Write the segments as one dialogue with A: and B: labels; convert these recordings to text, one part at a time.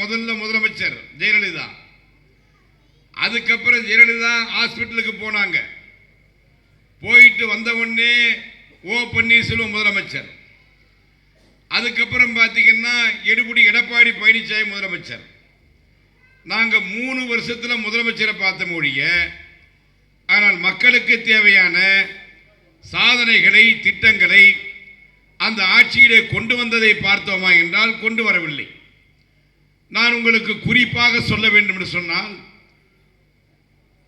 A: முதல்ல முதலமைச்சர் ஜெயலலிதா. அதுக்கப்புறம் ஜெயலலிதா ஹாஸ்பிட்டலுக்கு போனாங்க. போயிட்டு வந்த உடனே ஓ பன்னீர்செல்வம் முதலமைச்சர். அதுக்கப்புறம் பார்த்தீங்கன்னா எடுபடி எடப்பாடி பழனிசாமி முதலமைச்சர். நாங்கள் மூணு வருஷத்தில் முதலமைச்சரை பார்த்த மொழிய ஆனால் மக்களுக்கு தேவையான சாதனைகளை திட்டங்களை அந்த ஆட்சியிலே கொண்டு வந்ததை பார்த்தோமா என்றால் கொண்டு வரவில்லை. நான் உங்களுக்கு குறிப்பாக சொல்ல வேண்டும் என்று சொன்னால்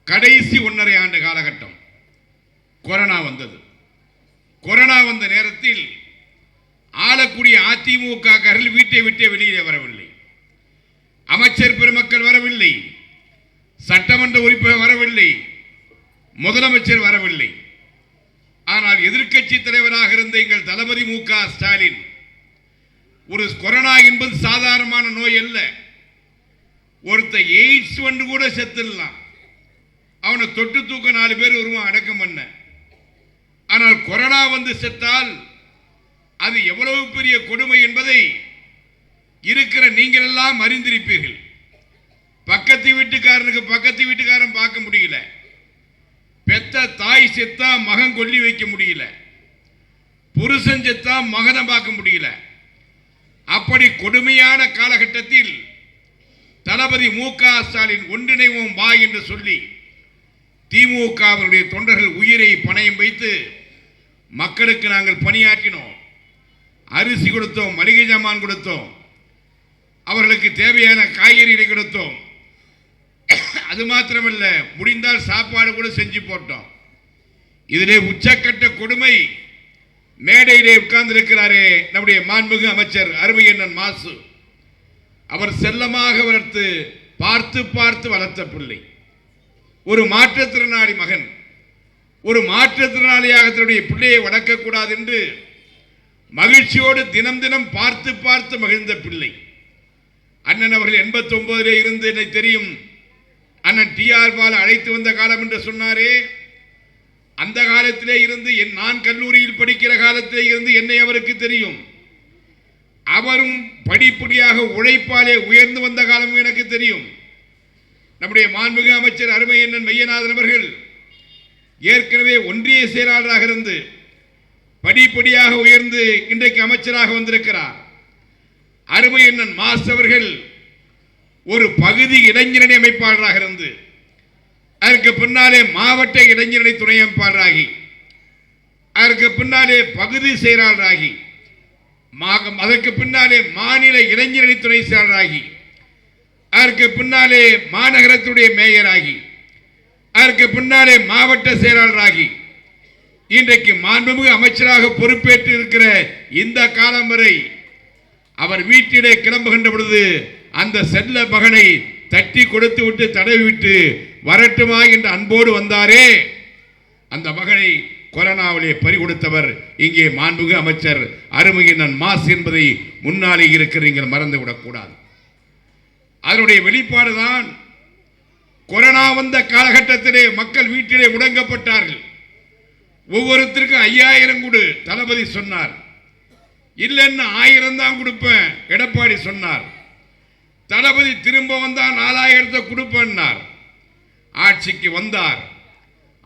A: கடைசி ஒன்றரை ஆண்டு காலகட்டம் கொரோனா வந்தது. கொரோனா வந்த நேரத்தில் ஆளக்கூடிய கரில் வீட்டை விட்டே வெளியே வரவில்லை. அமைச்சர் பெருமக்கள் வரவில்லை. சட்டமன்ற உறுப்பினர் வரவில்லை. முதலமைச்சர் வரவில்லை. ஆனால் எதிர்க்கட்சி தலைவராக இருந்த எங்கள் தளபதி மு ஸ்டாலின் ஒரு கொரோனா என்பது சாதாரணமான நோய் அல்ல. ஒருத்த எய்ட்ஸ் வந்து கூட செத்துடலாம். அவனை தொட்டு தூக்க நாலு பேர் வருவான் அடக்கம் பண்ண. ஆனால் கொரோனா வந்து செத்தால் அது எவ்வளவு பெரிய கொடுமை என்பதை இருக்கிற நீங்கள் எல்லாம் அறிந்திருப்பீர்கள். பக்கத்து வீட்டுக்காரனுக்கு பக்கத்து வீட்டுக்காரன் பார்க்க முடியல. பெத்த தாய் செத்தா மகன் கொல்லி வைக்க முடியல. புருஷன் செத்தா மகனை பார்க்க முடியல. அப்படி கொடுமையான காலகட்டத்தில் தளபதி மு க ஸ்டாலின் ஒன்றிணைவோம் வா என்று சொல்லி திமுகவினுடைய தொண்டர்கள் உயிரை பணயம் வைத்து மக்களுக்கு நாங்கள் பணியாற்றினோம். அரிசி கொடுத்தோம் மளிகை ஜாமான் கொடுத்தோம் அவர்களுக்கு தேவையான காய்கறிகளை கொடுத்தோம். அது மாத்திரமல்ல முடிந்தால் சாப்பாடு கூட செஞ்சு போட்டோம். இதிலே உச்சக்கட்ட கொடுமை மேடையிலே உட்கார்ந்திருக்கிறாரே நம்முடைய மாண்புமிகு அமைச்சர் அருமையண்ணன் மாசு. அவர் செல்லமாக வளர்த்து பார்த்து பார்த்து வளர்த்த பிள்ளை. ஒரு மாற்றுத்திறனாளி மகன். ஒரு மாற்றுத்திறனாளியாக தன்னுடைய பிள்ளையை வளர்க்கக்கூடாது என்று மகிழ்ச்சியோடு தினம் தினம் பார்த்து பார்த்து மகிழ்ந்த பிள்ளை. அண்ணன் அவர்கள் எண்பத்தி ஒன்பதிலே இருந்து என்னை தெரியும். அண்ணன் டி ஆர் பால் அழைத்து வந்த காலம் என்று சொன்னாரே அந்த காலத்திலே இருந்து என் நான் கல்லூரியில் படிக்கிற காலத்திலே இருந்து என்னை அவருக்கு தெரியும். அவரும் படிப்படியாக உழைப்பாலே உயர்ந்து வந்த காலம் எனக்கு தெரியும். நம்முடைய மாண்புமிகு அமைச்சர் அருமையண்ணன் மையநாதன் அவர்கள் ஏற்கனவே ஒன்றிய செயலாளராக இருந்து படிப்படியாக உயர்ந்து இன்றைக்கு அமைச்சராக வந்திருக்கிறார். அருமையண்ணன் மாஸ் அவர்கள் ஒரு பகுதி இளைஞரணி அமைப்பாளராக இருந்து அதற்கு பின்னாலே மாவட்ட இளைஞரணி துணை அமைப்பாளராகி அதற்கு பின்னாலே பகுதி செயலாளராகி மா- அதற்கு பின்னாலே மாநில இளைஞரணி துணை செயலாளராகி அதற்கு பின்னாலே மாநகரத்துடைய மேயராகி அதற்கு பின்னாலே மாவட்ட செயலாளராகி இன்றைக்கு மாண்புமிகு அமைச்சராக பொறுப்பேற்று இருக்கிற இந்த காலம் வரை அவர் வீட்டிலே கிளம்புகின்ற பொழுது அந்த செல்ல மகனை தட்டி கொடுத்து விட்டு தடவி விட்டு வரட்டுமா என்று அன்போடு வந்தாரே. அந்த மகனை கொரோனாவிலே பறிகொடுத்தவர் இங்கே மாண்புமிகு அமைச்சர் அருமையினன் மாஸ் என்பதை முன்னாலே இருக்கிற நீங்கள் மறந்துவிடக் அதனுடைய வெளிப்பாடு தான் கொரோனா வந்த காலகட்டத்திலே மக்கள் வீட்டிலே முடங்கப்பட்டார்கள். ஒவ்வொருத்தருக்கும் ஐயாயிரம் கொடு தளபதி சொன்னார். இல்லைன்னு ஆயிரம் தான் கொடுப்பேன் எடப்பாடி சொன்னார். தளபதி திரும்ப வந்தால் நாலாயிரத்தை கொடுப்பேன்னார். ஆட்சிக்கு வந்தார்.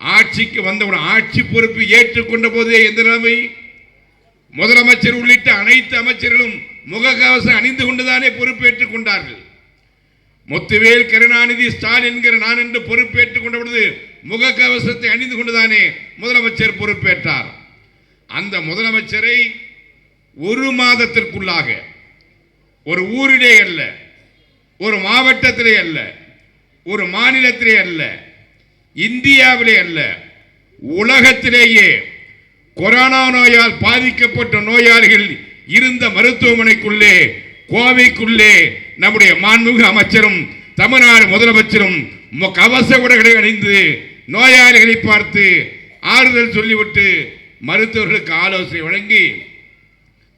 A: ஆட்சிக்கு வந்தவுடன் ஆட்சி பொறுப்பு ஏற்றுக்கொண்ட போதே எந்த நிலைமை? முதலமைச்சர் உள்ளிட்ட அனைத்து அமைச்சர்களும் முகக்கவசம் அணிந்து கொண்டுதானே பொறுப்பேற்றுக் கொண்டார்கள் முத்துவேல் கருணாநிதி ஸ்டாலின் என்கிற நான் என்று பொறுப்பேற்றுக் கொண்ட பொழுது முகக்கவசத்தை அணிந்து கொண்டுதானே முதலமைச்சர் பொறுப்பேற்றார் அந்த முதலமைச்சரை ஒரு மாதத்திற்குள்ளாக ஒரு ஊரிலே அல்ல ஒரு மாவட்டத்திலே அல்ல ஒரு மாநிலத்திலே அல்ல இந்தியாவிலே அல்ல உலகத்திலேயே கொரோனா நோயால் பாதிக்கப்பட்ட நோயாளிகள் இருந்த மருத்துவமனைக்குள்ளே கோவைக்குள்ளே நம்முடைய மாண்புமிகு அமைச்சரும் தமிழ்நாடு முதலமைச்சரும் கவச உடைகளை அணிந்து நோயாளிகளை பார்த்து ஆறுதல் சொல்லிவிட்டு மருத்துவர்களுக்கு ஆலோசனை வழங்கி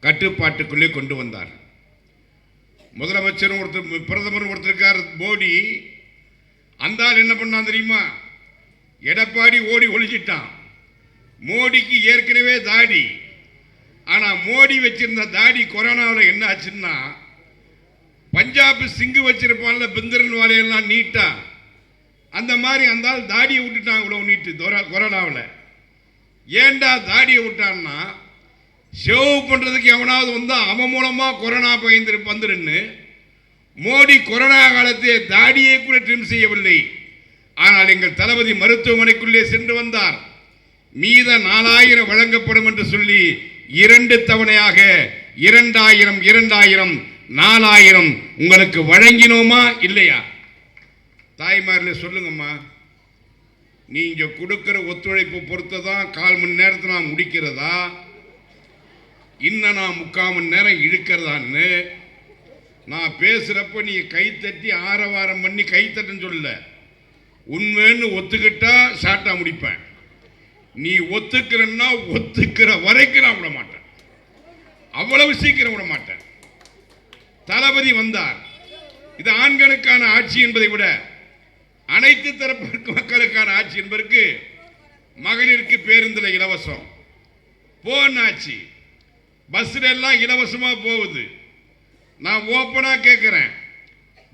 A: கட்டுப்பாட்டுக்குள்ளே கொண்டு வந்தார் முதலமைச்சரும் ஒருத்தர் பிரதமரும் ஒருத்தருக்கார் மோடி. அந்த ஆள் என்ன பண்ணான் தெரியுமா? எடப்பாடி ஓடி ஒழிச்சிட்டான் மோடிக்கு ஏற்கனவே தாடி. ஆனால் மோடி வச்சிருந்த தாடி கொரோனாவில் என்ன ஆச்சுன்னா பஞ்சாப் சிங்கு வச்சிருப்பான்ல பிந்திரன் வாழையெல்லாம் நீட்டா. அந்த மாதிரி அந்த ஆள் தாடியை விட்டுட்டான் இவ்வளோ நீட்டு கொரோனாவில். ஏன்டா தாடியை விட்டான்னா சேவ் பண்ணுறதுக்கு எவனாவது வந்தால் அவன் மூலமாக கொரோனா பயந்து வந்துருன்னு மோடி கொரோனா காலத்திலே தாடியை கூட ட்ரிம் செய்யவில்லை. ஆனால் எங்கள் தளபதி மருத்துவமனைக்குள்ளே சென்று வந்தார். மீத நாலாயிரம் வழங்கப்படும் என்று சொல்லி இரண்டு தவணையாக இரண்டாயிரம் இரண்டாயிரம் நாலாயிரம் உங்களுக்கு வழங்கினோமா இல்லையா? தாய்மாரில் சொல்லுங்கம்மா. நீங்கள் கொடுக்குற ஒத்துழைப்பு பொறுத்து தான் கால் மணி நேரத்தில் நான் முடிக்கிறதா? இன்னும் நான் முக்கால் மணி நேரம் இழுக்கிறதான்னு நான் பேசுகிறப்ப நீ கைத்தட்டி ஆரவாரம் பண்ணி கைத்தட்டுன்னு சொல்லல. உண்மைன்னு ஒத்துக்கிட்டா ஷார்ட்டாக முடிப்பேன். நீ ஒத்துக்கிறன்னா ஒத்துக்கிற வரைக்கும் நான் விட மாட்டேன். அவ்வளவு சீக்கிரம் விட மாட்டேன். தளபதி வந்தார். இது ஆண்களுக்கான ஆட்சி என்பதை விட அனைத்து தரப்பு மக்களுக்கான ஆட்சி என்பதற்கு மகளிருக்கு பேருந்தில் இலவசம். போன் ஆட்சி பஸ்ஸில் எல்லாம் இலவசமாக போகுது. நான் ஓப்பனாக கேட்குறேன்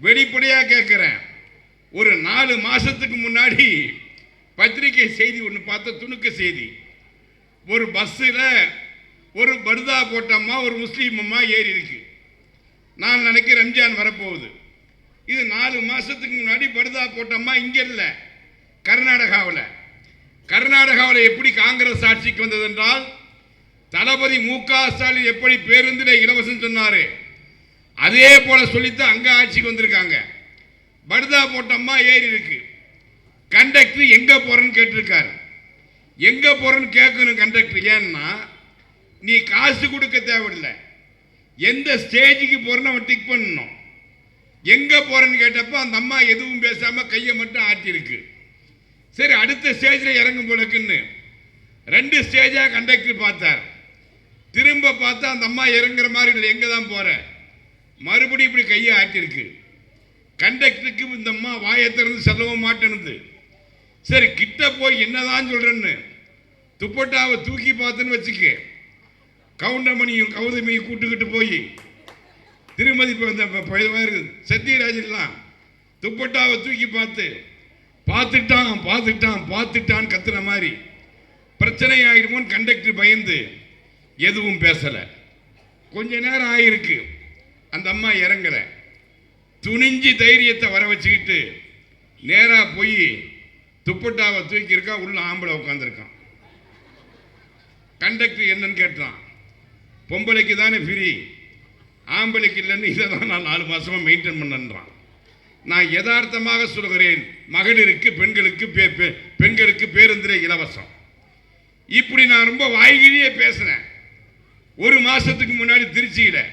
A: வெளிப்படையாக கேட்குறேன் ஒரு நாலு மாதத்துக்கு முன்னாடி பத்திரிகை செய்தி ஒன்று பார்த்த துணுக்க செய்தி. ஒரு பஸ்ஸில் ஒரு பர்தா போட்டம்மா ஒரு முஸ்லீம் அம்மா ஏறி இருக்கு. நான் நினைக்கிறேன் ரம்ஜான் வரப்போகுது. இது நாலு மாதத்துக்கு முன்னாடி பர்தா போட்டம்மா இங்கே இல்லை கர்நாடகாவில். கர்நாடகாவில் எப்படி காங்கிரஸ் ஆட்சிக்கு வந்தது என்றால் தளபதி மு க ஸ்டாலின் எப்படி பேருந்தில் இலவசம் சொன்னாரு? அதே போல சொல்லித்தான் அங்கே ஆட்சிக்கு வந்திருக்காங்க. பர்தா போட்டம்மா ஏறி இருக்கு. கண்டக்டர் எங்கே போகிறேன்னு கேட்டிருக்காரு. எங்கே போகிறேன்னு கேட்கணும் கண்டக்டர். ஏன்னா நீ காசு கொடுக்க தேவையில்லை. எந்த ஸ்டேஜுக்கு போகிறேன்னு அவன் டிக் பண்ணணும். எங்கே போகிறேன்னு கேட்டப்போ அந்த அம்மா எதுவும் பேசாமல் கையை மட்டும் ஆட்டியிருக்கு. சரி அடுத்த ஸ்டேஜில் இறங்கும் போலக்குன்னு. ரெண்டு ஸ்டேஜாக கண்டக்டர் பார்த்தார். திரும்ப பார்த்தா அந்த அம்மா இறங்குற மாதிரி இல்லை. எங்கே தான் போகிறேன் மறுபடியும் இப்படி கையை ஆட்டியிருக்கு கண்டக்டருக்கு இந்த அம்மா வாயை திறந்து செல்லவும் மாட்டேனுது. சரி கிட்ட போய் என்னதான் சொல்கிறேன்னு துப்பட்டாவை தூக்கி பார்த்துன்னு வச்சுக்க. கவுண்டமணியும் கௌதமியும் கூட்டுக்கிட்டு போய் திருமதி இருக்குது சத்யராஜன்லாம் துப்பட்டாவை தூக்கி பார்த்து பார்த்துட்டான் பார்த்துட்டான் பார்த்துட்டான் கத்துன மாதிரி. பிரச்சனை ஆகிடுமோன்னு கண்டக்டர் பயந்து எதுவும் பேசலை. கொஞ்ச நேரம் ஆயிருக்கு. அந்த அம்மா இறங்கல. துணிஞ்சு தைரியத்தை வர வச்சுக்கிட்டு நேராக போய் துப்பட்டாவை தூக்கியிருக்கா உள்ள ஆம்பளை உட்காந்துருக்கான் கண்டக்டர் என்னன்னு கேட்டான். பொம்பளைக்கு தானே ஃப்ரீ ஆம்பளைக்கு இல்லைன்னு இதை தான் நான் நாலு மாதமாக மெயின்டைன் பண்ணன்றான். நான் யதார்த்தமாக சொல்கிறேன். மகளிருக்கு பெண்களுக்கு பே- பெண்களுக்கு பேருந்திலே இலவசம். இப்படி நான் ரொம்ப வாய்கிழியே பேசுகிறேன் ஒரு மாசத்துக்கு முன்னாடி திருச்சியில.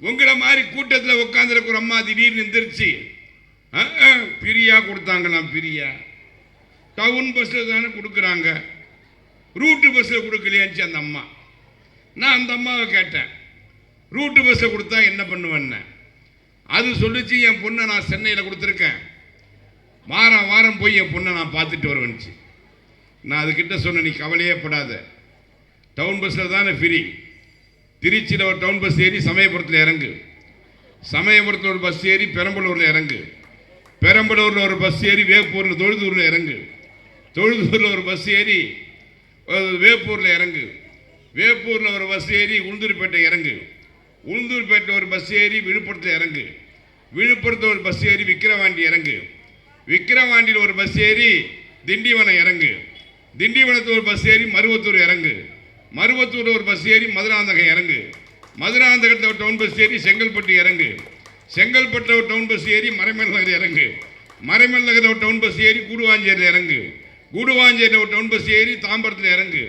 A: உங்களை மாதிரி கூட்டத்தில் உட்காந்துருக்கிற அம்மா திடீர்னு எந்திரிச்சு "அஹ், பிரியா கொடுத்தாங்களாம் பிரியா. டவுன் பஸ்ஸில் தானே கொடுக்குறாங்க. ரூட்டு பஸ்ஸில் கொடுக்கலையாச்சு அந்த அம்மா. நான் அந்த அம்மாவை கேட்டேன். ரூட்டு பஸ்ஸை கொடுத்தா என்ன பண்ணுவேன்னு. அது சொல்லிச்சு என் பொண்ணை நான் சென்னையில் கொடுத்துருக்கேன். வாரம் வாரம் போய் என் பொண்ணை நான் பார்த்துட்டு வருவேன்ச்சு நான் அதுக்கிட்ட சொன்னேன் நீ கவலையே படாத. டவுன் பஸ்ஸில் தானே ஃப்ரீ. திருச்சியில் ஒரு டவுன் பஸ் ஏறி சமயபுரத்தில் இறங்கு. சமயபுரத்தில் ஒரு பஸ் ஏறி பெரம்பலூரில் இறங்கு. பெரம்பலூரில் ஒரு பஸ் ஏறி வேப்பூரில் தொழுதூரில் இறங்கு. தொழுதூரில் ஒரு பஸ் ஏறி வேப்பூரில் இறங்கு. வேப்பூரில் ஒரு பஸ் ஏறி உளுந்தூர்பேட்டை இறங்கு. உளுந்தூர்பேட்டை ஒரு பஸ் ஏறி விழுப்புரத்தில் இறங்கு. விழுப்புரத்தில் ஒரு பஸ் ஏறி விக்கிரவாண்டி இறங்கு. விக்கிரவாண்டியில் ஒரு பஸ் ஏறி திண்டிவனம் இறங்கு. திண்டிவனத்தில் ஒரு பஸ் ஏறி மருவத்தூர் இறங்கு. மருவத்தூர் ஒரு பஸ் ஏறி மதுராந்தகம் இறங்கு. மதுராந்தகத்தில் ஒரு டவுன் பஸ் ஏறி செங்கல்பட்டு இறங்கு. செங்கல்பட்டில் ஒரு டவுன் பஸ் ஏறி மறைமல் நகர் இறங்கு. மறைமல் நகரில் ஒரு டவுன் பஸ் ஏறி கூடுவாஞ்சேரியில் இறங்கு. கூடுவாஞ்சேரியில் ஒரு டவுன் பஸ் ஏறி தாம்பரத்தில் இறங்கு.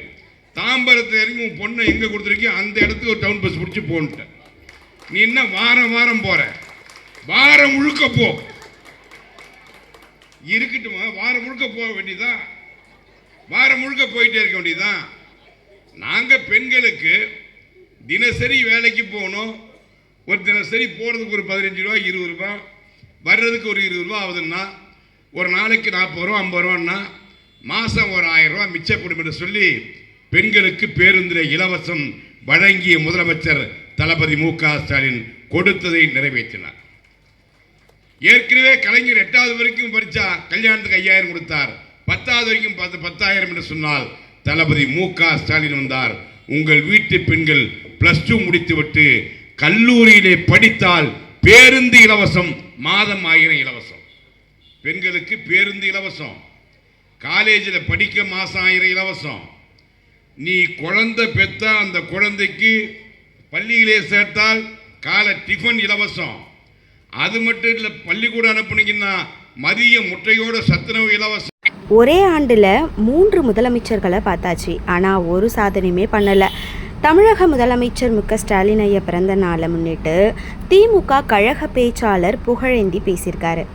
A: தாம்பரத்தில் இறங்கி உன் பொண்ணை எங்கே கொடுத்துருக்கியோ அந்த இடத்துக்கு ஒரு டவுன் பஸ் பிடிச்சி போன்ட்டேன் நீ என்ன வாரம் வாரம் போகிற வாரம் முழுக்க போ. இருக்கட்டுமா? வாரம் முழுக்க போக வேண்டியதான் வாரம் முழுக்க போயிட்டே இருக்க வேண்டியதான் நாங்கள் பெண்களுக்கு தினசரி வேலைக்கு போகணும். ஒரு தினசரி போகிறதுக்கு ஒரு பதினஞ்சு ரூபா இருபது ரூபா வர்றதுக்கு ஒரு இருபது ரூபா ஆகுதுன்னா ஒரு நாளைக்கு நாற்பது ரூபா ஐம்பது ரூபான்னா மாதம் ஒரு ஆயிரம் ரூபா மிச்சப்படும் என்று சொல்லி பெண்களுக்கு பேருந்தில் இலவசம் வழங்கிய முதலமைச்சர் தளபதி மு க ஸ்டாலின் கொடுத்ததை நிறைவேற்றினார். ஏற்கனவே கலைஞர் எட்டாவது வரைக்கும் படித்தா கல்யாணத்துக்கு ஐயாயிரம் கொடுத்தார். பத்தாவது வரைக்கும் பத்து பத்தாயிரம் என்று சொன்னால் தளபதி மு க ஸ்டாலின் வந்தார். உங்கள் வீட்டு பெண்கள் பிளஸ் டூ முடித்துவிட்டு கல்லூரியிலே படித்தால் பேருந்து இலவசம் மாதம் ஆயிரம் இலவசம். பெண்களுக்கு பேருந்து இலவசம். காலேஜில் படிக்க மாதம் ஆயிரம் இலவசம். நீ குழந்தை பெத்தா அந்த குழந்தைக்கு பள்ளியிலே சேர்த்தால் காலை டிஃபன் இலவசம். அது மட்டும் இல்லை பள்ளிக்கூடம் அனுப்புனீங்கன்னா மதிய முட்டையோட சத்துணவு இலவசம்.
B: ஒரே ஆண்டில் மூன்று முதலமைச்சர்களை பார்த்தாச்சு. ஆனால் ஒரு சாதனையுமே பண்ணலை. தமிழக முதலமைச்சர் மு க ஸ்டாலின் ஐயா பிறந்த நாளை முன்னிட்டு திமுக கழக பேச்சாளர் புகழேந்தி பேசியிருக்காரு.